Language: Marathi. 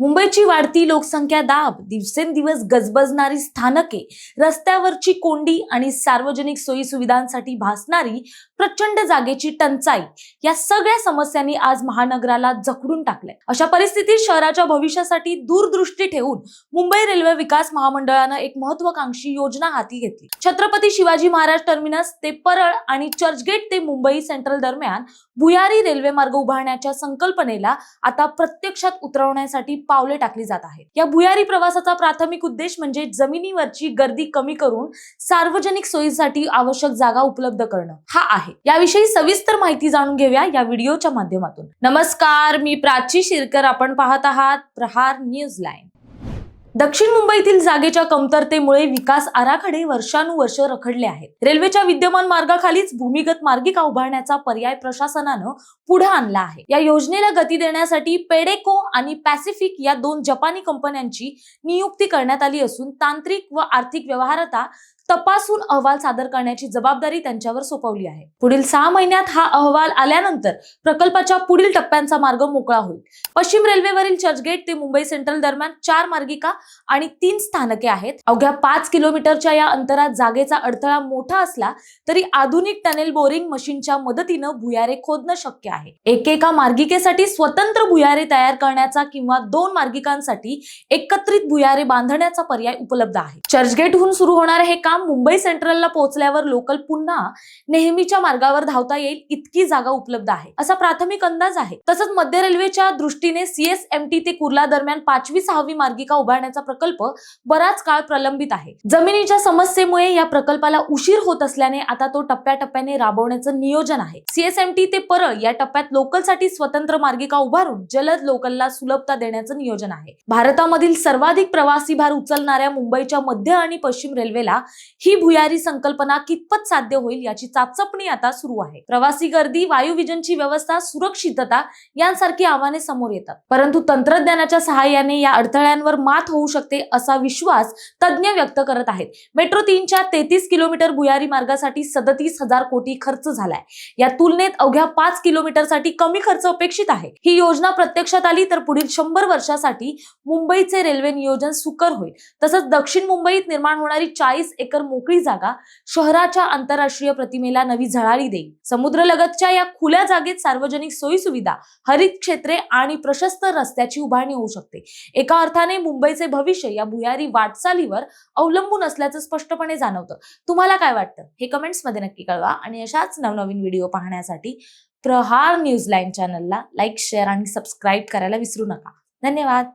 मुंबईची वाढती लोकसंख्या दाब दिवसेंदिवस गजबजणारी स्थानके रस्त्यावरची कोंडी आणि सार्वजनिक सोयी सुविधांसाठी भासणारी प्रचंड जागेची टंचाई या सगळ्या समस्यांनी आज महानगराला जखडून टाकलंय. अशा परिस्थितीत शहराच्या भविष्यासाठी दूरदृष्टी ठेवून मुंबई रेल्वे विकास महामंडळानं एक महत्वाकांक्षी योजना हाती घेतली. छत्रपती शिवाजी महाराज टर्मिनस ते परळ आणि चर्चगेट ते मुंबई सेंट्रल दरम्यान भुयारी रेल्वे मार्ग उभारण्याच्या संकल्पनेला आता प्रत्यक्षात उतरवण्यासाठी पावले टाकली जात आहेत. या भुयारी प्रवासाचा प्राथमिक उद्देश म्हणजे जमिनीवरची गर्दी कमी करून सार्वजनिक सोयीसाठी आवश्यक जागा उपलब्ध करणं. हा आहे. याविषयी सविस्तर माहिती जाणून घेऊया या व्हिडिओच्या माध्यमातून. नमस्कार मी प्राची शिरकर. आपण पाहत आहात प्रहार न्यूज लाईन. दक्षिण मुंबईतील जागेच्या कमतरतेमुळे विकास आराखडे वर्षानुवर्ष रखडले आहेत. रेल्वेच्या विद्यमान मार्गाखालीच भूमिगत मार्गिका उभारण्याचा पर्याय प्रशासनानं पुढे आणला आहे. या योजनेला गती देण्यासाठी पेडेको आणि पॅसिफिक या दोन जपानी कंपन्यांची नियुक्ती करण्यात आली असून तांत्रिक व आर्थिक व्यवहारता तपासून अहवाल सादर करण्याची जबाबदारी त्यांच्यावर सोपवली आहे. पुढील सहा महिन्यात हा अहवाल आल्यानंतर प्रकल्पाच्या पुढील टप्प्यांचा मार्ग मोकळा होईल. पश्चिम रेल्वेवरील चर्चगेट ते मुंबई सेंट्रल दरम्यान चार मार्गिका आणि तीन स्थानके आहेत. अवघ्या पाच किलोमीटरच्या या अंतरात जागेचा अडथळा मोठा असला तरी आधुनिक टनेल बोरिंग मशीनच्या मदतीनं भुयारे खोदणं शक्य आहे. एकेका मार्गिकेसाठी स्वतंत्र भुयारे तयार करण्याचा किंवा दोन मार्गिकांसाठी एकत्रित भुयारे बांधण्याचा पर्याय उपलब्ध आहे. चर्चगेटहून सुरू होणारे हे काम मुंबई सेंट्रलला पोहोचल्यावर लोकल पुन्हा नेहमीच्या मार्गावर धावता येईल इतकी जागा उपलब्ध आहे. असा प्राथमिक अंदाज आहे. तसंच मध्य रेल्वेच्या दृष्टीने सीएसएमटी ते कुर्ला दरम्यान पाचवी सहावी मार्गिका उभारण्याचा प्रकल्प बराच काळ प्रलंबित आहे. जमिनीच्या समस्येमुळे या प्रकल्पाला उशीर होत असल्याने आता तो टप्प्याटप्प्याने राबवण्याचं नियोजन आहे. सीएसएमटी ते परळ या टप्प्यात लोकलसाठी स्वतंत्र मार्गिका उभारून जलद लोकलला सुलभता देण्याचं नियोजन आहे. भारतामधील सर्वाधिक प्रवासी भार उचलणाऱ्या मुंबईच्या मध्य आणि पश्चिम रेल्वेला ही भुयारी संकल्पना कितपत साध्य होईल याची चाचपणी आता सुरू आहे. प्रवासी गर्दी वायुविजनची व्यवस्था सुरक्षितता यांसारखी आव्हाने समोर येतात. परंतु तंत्रज्ञानाच्या सहाय्याने या अडथळ्यांवर मात होऊ शकते असा विश्वास तज्ज्ञ व्यक्त करत आहेत. मेट्रो तीनच्या तेहतीस किलोमीटर भुयारी मार्गासाठी सदतीस हजार कोटी खर्च झालाय. या तुलनेत अवघ्या पाच किलोमीटरसाठी कमी खर्च अपेक्षित आहे. ही योजना प्रत्यक्षात आली तर पुढील शंभर वर्षासाठी मुंबईचे रेल्वे नियोजन सुकर होईल. तसंच दक्षिण मुंबईत निर्माण होणारी चाळीस एकर मोकळी जागा शहराच्या आंतरराष्ट्रीय प्रतिमेला नवी झळाळी देईल. समुद्रलगतच्या या खुल्या जागेत सार्वजनिक सोयी सुविधा हरित क्षेत्रे आणि प्रशस्त रस्त्याची उभारणी होऊ शकते. एका अर्थाने मुंबईचे भविष्य या भुयारी वाटचालीवर अवलंबून असल्याचं स्पष्टपणे जाणवतं. तुम्हाला काय वाटतं? हे कमेंट्समध्ये नक्की कळवा आणि अशाच नवनवीन व्हिडिओ पाहण्यासाठी प्रहार न्यूज लाईन चॅनलला लाईक शेअर आणि सबस्क्राईब करायला विसरू नका. धन्यवाद!